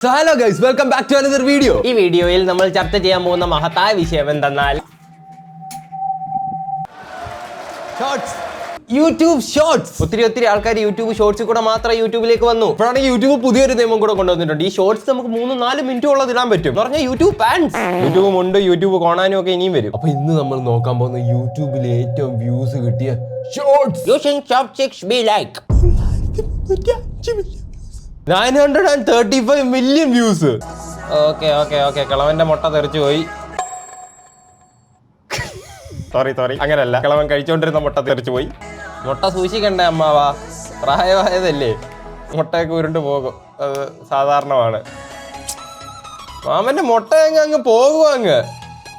Hello guys welcome back to another video ഈ വീഡിയോയിൽ നമ്മൾ ചർച്ച ചെയ്യാൻ പോകുന്ന മഹത്തായ വിഷയം എന്തെന്നാൽ ഷോർട്സ് യൂട്യൂബ് ഷോർട്സ് ഒത്തിരി ഒത്തിരി ആൾക്കാർ യൂട്യൂബ് ഷോർട്സിൽ കൂടെ മാത്രം യൂട്യൂബിലേക്ക് വന്നു. ഇപ്പോഴാണെങ്കിൽ യൂട്യൂബ് പുതിയൊരു നിയമം കൂടെ കൊണ്ടുവന്നിട്ടുണ്ട്. ഈ ഷോർട്സ് നമുക്ക് മൂന്ന് നാല് മിനിറ്റ് ഉള്ളത് ഇടാൻ പറ്റും. എന്ന് പറഞ്ഞാൽ യൂട്യൂബ് ഫാൻസ് യൂട്യൂബും ഉണ്ട് യൂട്യൂബ് കാണാനും ഒക്കെ ഇനിയും വരും. അപ്പൊ ഇന്ന് നമ്മൾ നോക്കാൻ പോകുന്ന യൂട്യൂബിൽ ഏറ്റവും വ്യൂസ് കിട്ടിയ shorts be like? Nine hundred and thirty five million views. Okay okay okay. കിളവന്റെ മുട്ട തെറിച്ചു പോയി. സോറി സോറി അങ്ങനല്ല. കിളവൻ കഴിച്ചുകൊണ്ടിരുന്ന മുട്ട തെറിച്ചു പോയി. മുട്ട സൂക്ഷിക്കണ്ടേ അമ്മാവാ? പ്രായമായതല്ലേ? മുട്ടയൊക്കെ ഉരുണ്ട് പോകും. അത് സാധാരണമാണ്. മാമന്റെ മുട്ട അങ്ങ് അങ്ങ് പോകും അങ്ങ്?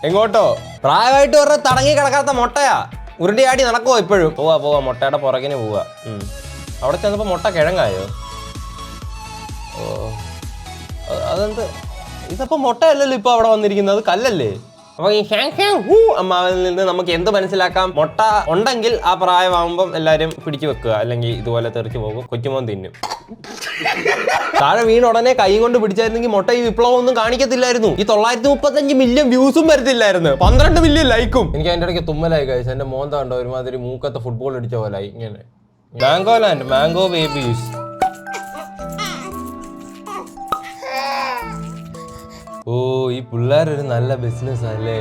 എങ്ങോട്ടോ? പ്രായമായിട്ട് പറഞ്ഞ തടങ്ങി കിടക്കാത്ത മുട്ടയാ. ഉരുണ്ടിയാടി നടക്കുവോ ഇപ്പോഴും? പോവാ പോവാ. മുട്ടയുടെ പുറകിന് പോവാ. അവിടെ ചെന്നപ്പോ മുട്ട കിഴങ്ങായോ? ഓ. അതെന്ത്? ഇതപ്പോ മുട്ടയല്ലല്ലോ ഇപ്പൊ അവിടെ വന്നിരിക്കുന്നത്? കല്ലല്ലേ? അപ്പൊ ഈ ഹാങ് ഹാങ് ഹൂ അമ്മാവിൽ നിന്ന് നമുക്ക് എന്ത് മനസ്സിലാക്കാം? മുട്ട ഉണ്ടെങ്കിൽ ആ പ്രായമാകുമ്പം എല്ലാരും പിടിച്ചു വെക്കുക. അല്ലെങ്കിൽ ഇതുപോലെ തെറിച്ചു പോകും. കൊച്ചുമോൻ തിന്നും. താഴെ വീണ ഉടനെ കൈ കൊണ്ട് പിടിച്ചായിരുന്നെങ്കിൽ മുട്ട ഈ വിപ്ലവം ഒന്നും കാണിക്കത്തില്ലായിരുന്നു. ഈ തൊള്ളായിരത്തി മുപ്പത്തഞ്ച് മില്യൺ വ്യൂസും വരത്തില്ലായിരുന്നു. പന്ത്രണ്ട് മില്യൺ ലൈക്കും എനിക്ക് അതിന്റെ ഇടയ്ക്ക് തുമ്മലായി കഴിച്ചു എന്റെ മോന്ത കണ്ടോ ഒരുമാതിരി മൂക്കത്തെ ഫുട്ബോൾ അടിച്ച പോലെ ഇങ്ങനെ. മാംഗോ ലാൻഡ് മാംഗോ ബേബീസ് ഈ പിള്ളേരൊരു നല്ല ബിസിനസ് അല്ലേ?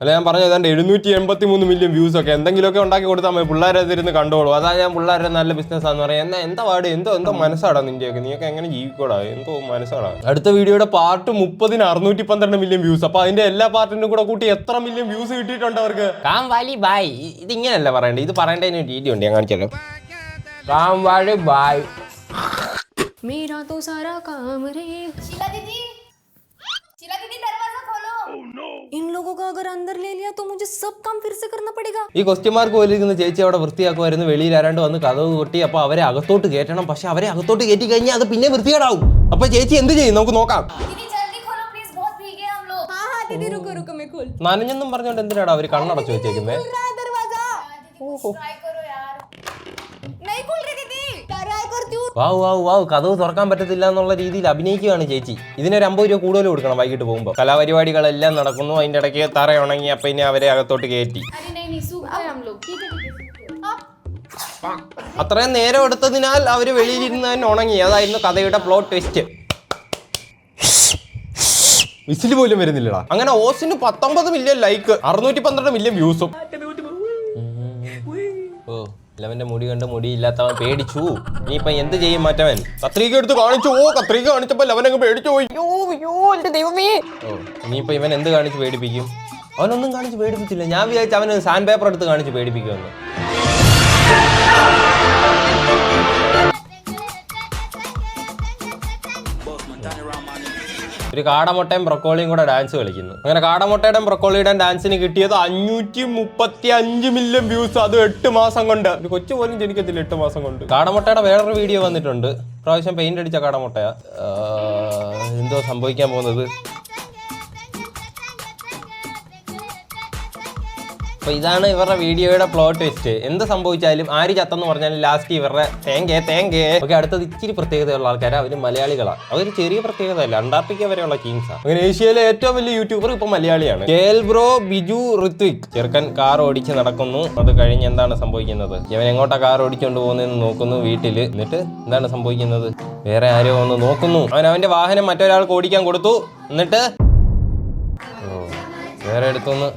അല്ല ഞാൻ പറഞ്ഞത് ഏതാണ്ട് എഴുന്നൂറ്റി എൺപത്തി മൂന്ന് മില്യൺ വ്യൂസ് ഒക്കെ. എന്തെങ്കിലുമൊക്കെ ഉണ്ടാക്കി കൊടുത്താൽ മതി. പിള്ളേരെ അതിരുന്ന് കണ്ടോളൂ. അതാ ഞാൻ പിള്ളേരുടെ നല്ല ബിസിനസ് ആണെന്ന് പറയാം. എന്നാ എന്താ പാട്? എന്തോ എന്തോ മനസ്സാടാ നിന്റെയൊക്കെ. നീയൊക്കെ എങ്ങനെ ജീവിക്കോടാ? എന്തോ മനസ്സാടാ. അടുത്ത വീഡിയോയുടെ പാർട്ട് മുപ്പതിന് അറുന്നൂറ്റി പന്ത്രണ്ട് മില്യൺ വ്യൂസ് അപ്പൊ അതിന്റെ എല്ലാ പാർട്ടിനും കൂടെ കൂട്ടി എത്ര മില്യൺ വ്യൂസ് കിട്ടിയിട്ടുണ്ട് അവർക്ക്? കാം വാലി ബായ് ഇത് ഇങ്ങനെയല്ല പറയണ്ടേ. ഇത് പറയേണ്ടതിന് രീതി ഉണ്ട് ഞാൻ കാണിച്ചല്ലോ കാം വാലി ബായ് मेरा तो सारा काम रे शीला दीदी शीला दीदी दरवाजा खोलो इन लोगों को अगर अंदर ले लिया तो मुझे सब काम फिर से करना पड़ेगा ഈ ക്വസ്റ്റ്യൻ മാർക്ക് പോലെ ഇരിക്കുന്ന ചേച്ചി അവിടെ വൃത്തിയാക്കുമായിരുന്നു വെളിയിൽ ആരാണ്ട് വന്ന് കഥവ് കൊട്ടി അപ്പൊ അവരെ അകത്തോട്ട് കയറ്റണം പക്ഷെ അവരെ അകത്തോട്ട് കയറ്റി കഴിഞ്ഞാൽ അത് പിന്നെ വൃത്തികേടാവും അപ്പൊ ചേച്ചി എന്ത് ചെയ്യും നമുക്ക് നോക്കാം दीदी जल्दी खोलो प्लीज बहुत भीगे हम लोग हाँ हाँ दीदी रुको रुको मैं खोल നനഞ്ഞെന്നും പറഞ്ഞോണ്ട് എന്തിനാടാ അവര് കണ്ണടച്ചു വെച്ചേക്കുന്നത് रहा है दरवाजा दीदी ट्राई करो വാവ് വാവ് വാവ് കഥവ് തുറക്കാൻ പറ്റത്തില്ല എന്നുള്ള രീതിയിൽ അഭിനയിക്കുകയാണ് ചേച്ചി. ഇതിനൊരു അമ്പത് രൂപ കൂടുതൽ കൊടുക്കണം വൈകിട്ട് പോകുമ്പോൾ കലാപരിപാടികളെല്ലാം നടക്കുന്നു അതിന്റെ ഇടയ്ക്ക് തറ ഉണങ്ങി അപ്പൊ ഇനി അവരെ അകത്തോട്ട് കയറ്റി. അത്രയും നേരം എടുത്തതിനാൽ അവർ വെളിയിലിരുന്ന് തന്നെ ഉണങ്ങി. അതായിരുന്നു കഥയുടെ പ്ലോട്ട് ട്വിസ്റ്റ് വിസിൽ പോലും വരുന്നില്ലടാ. അങ്ങനെ ഓസിന് പത്തൊമ്പത് മില്യൺ ലൈക്ക് അറുന്നൂറ്റി പന്ത്രണ്ട് മില്യൺ വ്യൂസും ഇലവന്റെ മുടി കണ്ട് മുടിയില്ലാത്തവൻ പേടിച്ചു. ഇനിയിപ്പൊ എന്ത് ചെയ്യും മാറ്റവൻ? കത്രിക എടുത്ത് കാണിച്ചു. ഓ കത്രിക കാണിച്ചപ്പോ ലവൻ അങ്ങ് പേടിച്ചു അയ്യോ യ്യോ, എന്റെ ദൈവമേ. ഓ ഇനിയിപ്പൊ ഇവൻ എന്ത് കാണിച്ച് പേടിപ്പിക്കും? അവനൊന്നും കാണിച്ച് പേടിപ്പിച്ചില്ല. ഞാൻ വിചാരിച്ചു അവന് സാൻഡ് പേപ്പർ എടുത്ത് കാണിച്ച് പേടിപ്പിക്കുമെന്ന്. ഒരു കാടമുട്ടയും ബ്രക്കോളിയും കൂടെ ഡാൻസ് കളിക്കുന്നു. അങ്ങനെ കാടമുട്ടയുടെയും ബ്രക്കോളിയുടെയും ഡാൻസിന് കിട്ടിയത് അഞ്ഞൂറ്റി മുപ്പത്തി അഞ്ച് മില്യൺ വ്യൂസ് അത് എട്ട് മാസം കൊണ്ട്. ഒരു കൊച്ചു പോലും ജനിക്കത്തില്ല എട്ട് മാസം കൊണ്ട്. കാടമുട്ടയുടെ വേറൊരു വീഡിയോ വന്നിട്ടുണ്ട്. പ്രാവശ്യം പെയിന്റ് അടിച്ച കാടമുട്ടയാ. എന്തോ സംഭവിക്കാൻ പോകുന്നത്? അപ്പൊ ഇതാണ് ഇവരുടെ വീഡിയോയുടെ പ്ലോട്ട് ട്വിസ്റ്റ് എന്ത് സംഭവിച്ചാലും ആര് ചത്തെന്ന് പറഞ്ഞാലും ലാസ്റ്റ് ഇവരുടെ തേങ്കേ തേങ്കേ. ഓക്കെ അടുത്തത് ഇച്ചിരി പ്രത്യേകതയുള്ള ആൾക്കാർ അവർ മലയാളികളാണ് അതൊരു ചെറിയ പ്രത്യേകത അല്ല അന്റാർട്ടിക്ക വരെയുള്ള ടീംസാണ് അങ്ങനെ ഏഷ്യയിലെ ഏറ്റവും വലിയ യൂട്യൂബർ ഇപ്പൊ മലയാളിയാണ്. KL bro Biju Rithvik. ചെറുക്കൻ കാർ ഓടിച്ച് നടക്കുന്നു. അത് കഴിഞ്ഞ് എന്താണ് സംഭവിക്കുന്നത്? ഇവൻ എങ്ങോട്ടാ കാർ ഓടിച്ചുകൊണ്ട് പോകുന്നതെന്ന് നോക്കുന്നു വീട്ടിൽ. എന്നിട്ട് എന്താണ് സംഭവിക്കുന്നത്? വേറെ ആരോ ഒന്ന് നോക്കുന്നു. അവൻ അവന്റെ വാഹനം മറ്റൊരാൾക്ക് ഓടിക്കാൻ കൊടുത്തു. എന്നിട്ട് വേറെ എടുത്തൊന്ന്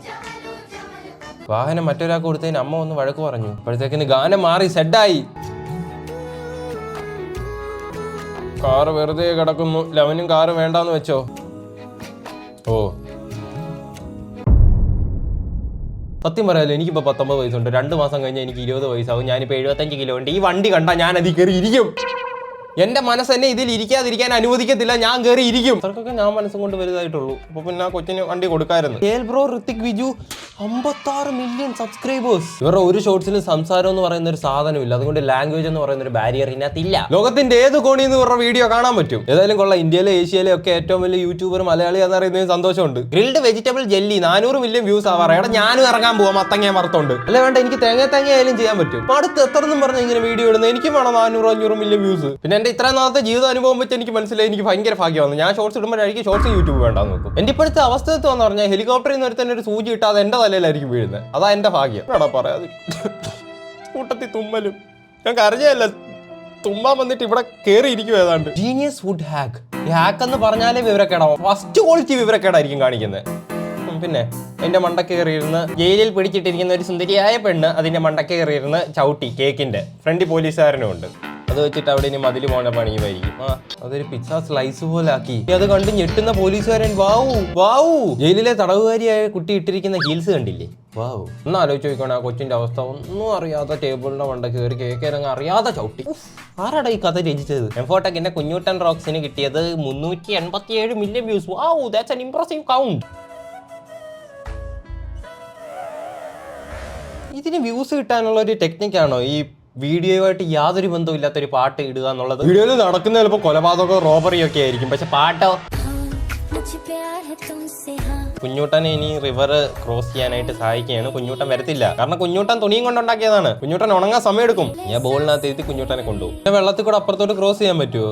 വാഹനം മറ്റൊരാൾക്ക് കൊടുത്തതിന് അമ്മ ഒന്ന് വഴക്ക് പറഞ്ഞു. അപ്പോഴത്തേക്കിന് ഗാനം മാറി സെഡായി. കാറ് വെറുതെ കിടക്കുന്നു. ലവനും കാറ് വേണ്ടാന്ന് വെച്ചോ? ഓ. സത്യം പറയാലോ എനിക്കിപ്പോ പത്തൊമ്പത് വയസ്സുണ്ട്. രണ്ട് മാസം കഴിഞ്ഞാൽ എനിക്ക് ഇരുപത് വയസ്സാവും. ഞാനിപ്പോ എഴുപത്തഞ്ച് കിലോ ഉണ്ട്. ഈ വണ്ടി കണ്ടാൽ ഞാൻ അതിൽ കയറി ഇരിക്കും. എന്റെ മനസ്സ് എന്നെ ഇതിൽ ഇരിക്കാതിരിക്കാൻ അനുവദിക്കത്തില്ല. ഞാൻ കയറി ഇരിക്കും. ഞാൻ മനസ്സും കൊണ്ട് വലുതായിട്ടുള്ളൂ. അപ്പൊ പിന്നെ ആ കൊച്ചിന് വണ്ടി കൊടുക്കായിരുന്നു. കേൽ ബ്രോ ഋത്തിക് വിജു അമ്പത്താറ് മില്യൺ സബ്സ്ക്രൈബേഴ്സ് ഇവരുടെ ഒരു ഷോർട്സിലും സംസാരം എന്ന് പറയുന്ന ഒരു സാധനമില്ല. അതുകൊണ്ട് ലാംഗ്വേജ് എന്ന് പറയുന്ന ഒരു ബാരിയർ ഇതിനകത്തില്ല. ലോകത്തിന്റെ ഏത് കോണിൽ നിന്ന് ഇവരുടെ വീഡിയോ കാണാൻ പറ്റും? ഏതായാലും കൊള്ളാം. ഇന്ത്യയിലെ ഏഷ്യയിലെ ഒക്കെ ഏറ്റവും വലിയ യൂട്യൂബർ മലയാളി എന്ന് പറയുന്നതിന് സന്തോഷമുണ്ട്. ഗ്രിൽഡ് വെജിറ്റബിൾ ജെല്ലി നാനൂറ് മില്യൺ വ്യൂസ് ആവാറേ ഞാനും ഇറങ്ങാൻ പോവാം. മത്തങ്ങ മറത്തോണ്ട് അല്ല വേണ്ട. എനിക്ക് തേങ്ങ തേങ്ങ ആയാലും ചെയ്യാൻ പറ്റും. അടുത്ത് എത്ര എന്നും പറഞ്ഞ ഇങ്ങനെ വീഡിയോ ഇടുന്നത്? എനിക്ക് വേണം നാനൂറ് അഞ്ഞൂറ് മില്യൺ വ്യൂസ് പിന്നെ എന്റെ ഇത്ര നാളത്തെ ജീവിത അനുഭവം വെച്ച് എനിക്ക് മനസ്സിലായി. എനിക്ക് ഭയങ്കര ഭാഗ്യമാണ്. ഞാൻ ഷോർട്സ് ഇടുമ്പോഴായിരിക്കും ഷോർട്സ് യൂട്യൂബ് വേണ്ടാന്ന് നോക്കും. എന്റെ ഇപ്പോഴത്തെ അവസ്ഥ എന്ന് പറഞ്ഞാൽ ഹെലികോപ്റ്ററിൽ നിന്ന് ഒരു സൂചി ഇട്ടാതെ എന്റെ തലയിലായിരിക്കും വീഴുന്നത് അതാ എന്റെ ഭാഗ്യം. എടാ പറയാതെ കൂട്ടത്തി തുമ്മലും. ഞാൻ കരഞ്ഞല്ല തുമ്മാൻ വന്നിട്ട് ഇവിടെ കയറി ഇരിക്കും ഏതാണ്ട് ജീനിയസ് ഫുഡ് ഹാക്ക് ഹാക്ക് എന്ന് പറഞ്ഞാലേ വിവരക്കേടാവും ഫസ്റ്റ് ക്വാളിറ്റി വിവരക്കേടായിരിക്കും കാണിക്കുന്നത് പിന്നെ എന്റെ മണ്ടക്ക് കയറിയിരുന്ന് ജയിലിൽ പിടിച്ചിട്ടിരിക്കുന്ന ഒരു സുന്ദരിയായ പെണ്ണ് അതിന്റെ മണ്ടക്ക് കയറിയിരുന്ന് ചവിട്ടി കേക്കിന്റെ. ഫ്രണ്ട് പോലീസുകാരനും ഉണ്ട്. അത് വെച്ചിട്ട് അവിടെ ഇനി മതിൽ പോണ പണിയുമായിരിക്കും. ആ അതൊരു പിസ്സ സ്ലൈസ് പോലെ ആക്കി അത് കണ്ട് ഞെട്ടുന്ന പോലീസുകാരൻ വാവു വാവു. ജയിലിലെ തടവുകാരിയായ കുട്ടി ഇട്ടിരിക്കുന്ന ഹീൽസ് കണ്ടില്ലേ? വാവു. ഒന്ന് ആലോചിച്ച് നോക്കണം ആ കൊച്ചിന്റെ അവസ്ഥ ഒന്നും അറിയാത്ത ടേബിളിന്റെ മണ്ട കയറി കേക്കേരങ്ങ് അറിയാതെ ചവിട്ടി. ആരാടാ ഈ കഥ രചിച്ചത്? എംഫോട്ടെക്കിന്റെ കുഞ്ഞൂട്ടൻ റോക്സിന് കിട്ടിയത് മുന്നൂറ്റി എൺപത്തി ഏഴ് million views wow that's an impressive count ഇതിന് വ്യൂസ് കിട്ടാനുള്ള ഒരു ടെക്നിക്കാണോ ഈ വീഡിയോയുമായിട്ട് യാതൊരു ബന്ധവും ഒരു പാട്ട് ഇടുക എന്നുള്ളത് വീഡിയോയിൽ നടക്കുന്ന ചിലപ്പോൾ കൊലപാതകം റോബറിയോ ഒക്കെ ആയിരിക്കും. പക്ഷെ പാട്ടോ? കുഞ്ഞൂട്ടനെ ഇനി റിവർ ക്രോസ് ചെയ്യാനായിട്ട് സഹായിക്കുകയാണ്. കുഞ്ഞൂട്ടൻ വരത്തില്ല. കാരണം കുഞ്ഞൂട്ടൻ തുണിയും കൊണ്ടുണ്ടാക്കിയതാണ്. കുഞ്ഞൂട്ടൻ ഉണങ്ങാൻ സമയം എടുക്കും ഞാൻ ബോളിനകത്ത് എഴുതി കുഞ്ഞൂട്ടനെ കൊണ്ടുപോകും. വെള്ളത്തിൽ കൂടെ അപ്പുറത്തോട്ട് ക്രോസ് ചെയ്യാൻ പറ്റുമോ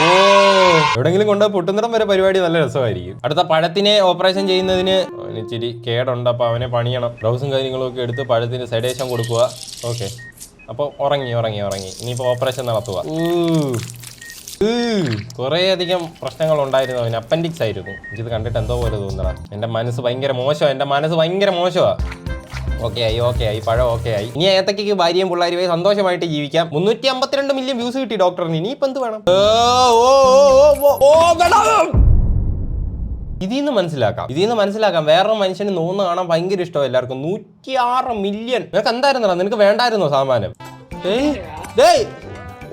ഓ. എവിടെങ്കിലും കൊണ്ട് പൊട്ടുന്നിടം വരെ പരിപാടി നല്ല രസമായിരിക്കും. അടുത്ത പഴത്തിനെ ഓപ്പറേഷൻ ചെയ്യുന്നതിന് ഇച്ചിരി കേടുണ്ട്. അപ്പൊ അവനെ പണിയണം. ബ്ലൗസും കാര്യങ്ങളും ഒക്കെ എടുത്ത് പഴത്തിന് സെഡേഷൻ കൊടുക്കുക. ഓക്കെ അപ്പോൾ ഉറങ്ങി ഉറങ്ങി ഉറങ്ങി. ഇനിയിപ്പോൾ ഓപ്പറേഷൻ നടത്തുക. കുറേ അധികം പ്രശ്നങ്ങൾ ഉണ്ടായിരുന്നു. അവന് അപ്പൻഡിക്സ് ആയിരുന്നു. എനിക്കിത് കണ്ടിട്ട് എന്തോ പോലെ തോന്നണം. എന്റെ മനസ്സ് ഭയങ്കര മോശമാണ് എന്റെ മനസ്സ് ഭയങ്കര മോശമാണ് ഓക്കെ ആയി ഓക്കെ ആയി പഴം ഓക്കെ ആയി ഇനി ഏത്തക്കയ്ക്ക് ഭാര്യയും പിള്ളേരുമായി സന്തോഷമായിട്ട് ജീവിക്കാം. മുന്നൂറ്റി അമ്പത്തിരണ്ട് മില്യൺ വ്യൂസ് കിട്ടി ഡോക്ടറിന് ഇപ്പൊ എന്ത് വേണം? ഓ, ഓ, ഓ, ഓ, ഓ, വേണം. ഇതിൽ നിന്ന് മനസ്സിലാക്കാം. ഇതിൽ നിന്ന് മനസ്സിലാക്കാം. വേറൊരു മനുഷ്യന് നോന്ന് കാണാൻ ഭയങ്കര ഇഷ്ടമാണ് എല്ലാവർക്കും. നൂറ്റി ആറ് മില്യൺ നിനക്ക് എന്തായിരുന്നോ നിനക്ക് വേണ്ടായിരുന്നോ സാമാനം.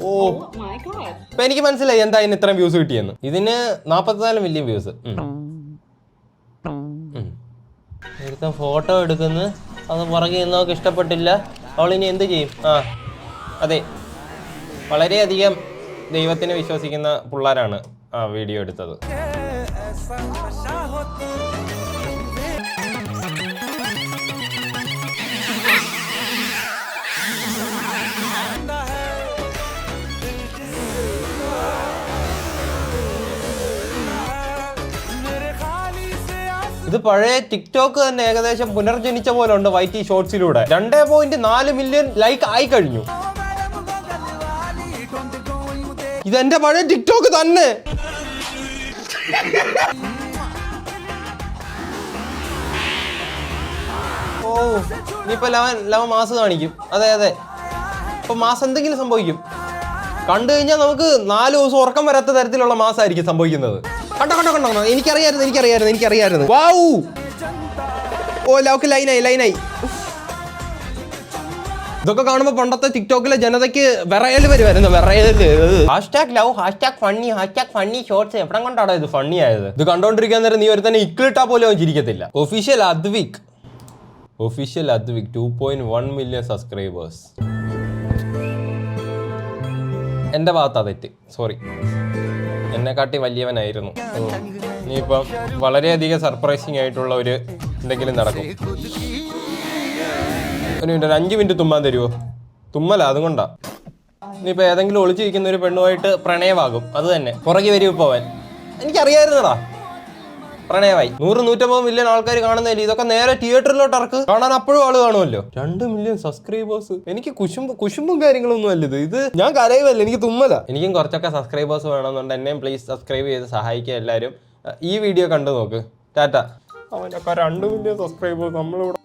ഓ. ഇപ്പൊ എനിക്ക് മനസ്സിലായി എന്താ ഇതിന് ഇത്രയും വ്യൂസ് കിട്ടിയെന്ന്. ഇതിന് നാപ്പത്തിനാല് മില്യൺ വ്യൂസ് ഫോട്ടോ എടുക്കുന്നു. അത് പുറകെ നിന്നവർക്ക് ഇഷ്ടപ്പെട്ടില്ല. ഇനി എന്ത് ചെയ്യും? ആ അതെ. വളരെയധികം ദൈവത്തിനെ വിശ്വസിക്കുന്ന പിള്ളേരാണ് ആ വീഡിയോ എടുത്തത്. ഇത് പഴയ ടിക്ടോക്ക് തന്നെ ഏകദേശം പുനർജനിച്ച പോലെ ഉണ്ട് വൈറ്റി ഷോർട്സിലൂടെ. രണ്ടേ പോയിന്റ് നാല് മില്യൺ ലൈക്ക് ആയി കഴിഞ്ഞു. ഇതെന്റെ പഴയ ടിക്ടോക്ക് തന്നെ. ഓ ഇനിയിപ്പോ ലവൻ ലവൻ മാസ് കാണിക്കും. അതെ അതെ. ഇപ്പൊ മാസം എന്തെങ്കിലും സംഭവിക്കും. കണ്ടു കഴിഞ്ഞാൽ നമുക്ക് നാല് ദിവസം ഉറക്കം വരാത്ത തരത്തിലുള്ള മാസമായിരിക്കും സംഭവിക്കുന്നത്. കണ്ടോ കണ്ടോ കണ്ടോ കണ്ടോ. എനിക്കറിയായിരുന്നു എനിക്കറിയായിരുന്നു എനിക്കറിയായിരുന്നു. വാവു ഓ ലോക്ക് ലൈനായി ലൈനായി. ഇതൊക്കെ കാണുമ്പോൾ പണ്ടത്തെ ടിക്ടോക്കിലെ ജനതയ്ക്ക് വിറയൽ വരുമായിരുന്നു വിറയൽ. Hashtag love hashtag funny hashtag funny shorts എവിടെ കൊണ്ടാണോ ഇത് ഫണ്ണി ആയത്? ഇത് കണ്ടോണ്ടിരിക്കാൻ നേരം നീ ഒരു തന്നെ ഇക്കിളിട്ടാ പോലും അവൻ ചിരിക്കത്തില്ല. Official Adwik official Adwik two point one million subscribers എന്റെ ഭാഗത്താ തെറ്റ്. സോറി എന്നെക്കാട്ടി വലിയവനായിരുന്നു. ഇനിയിപ്പം വളരെയധികം സർപ്രൈസിങ് ആയിട്ടുള്ള ഒരു എന്തെങ്കിലും നടക്കും. ഒരു മിനിറ്റ് ഒരു അഞ്ച് മിനിറ്റ് തുമ്മാൻ തരുമോ തുമ്മല അതുകൊണ്ടാ ഇനിയിപ്പോൾ ഏതെങ്കിലും ഒളിച്ചിരിക്കുന്ന ഒരു പെണ്ണുമായിട്ട് പ്രണയമാകും. അത് തന്നെ. പുറകെ വരും ഇപ്പോൾ അവൻ. എനിക്കറിയായിരുന്നടാ. പ്രണയമായി. നൂറ് നൂറ്റമ്പത് മില്യൺ ആൾക്കാർ കാണുന്നതിൽ ഇതൊക്കെ നേരെ തിയേറ്ററിലോട്ട് ഇറക്ക്. കാണാൻ അപ്പോഴും ആൾ കാണുമല്ലോ. രണ്ട് മില്യൺ സബ്സ്ക്രൈബേഴ്സ് എനിക്ക് കുശുമ്പ് കുശുമ്പും കാര്യങ്ങളൊന്നും അല്ല ഇത് ഇത് ഞാൻ കരയുമല്ല എനിക്ക് തുമ്മല. എനിക്കും കുറച്ചൊക്കെ സബ്സ്ക്രൈബേഴ്സ് വേണമെന്നുണ്ട്. എന്നെയും പ്ലീസ് സബ്സ്ക്രൈബ് ചെയ്ത് സഹായിക്കുക എല്ലാവരും. ഈ വീഡിയോ കണ്ടു നോക്ക്. ടാറ്റ. അവനൊക്കെ രണ്ട് മില്യൺ സബ്സ്ക്രൈബേഴ്സ് നമ്മളിവിടെ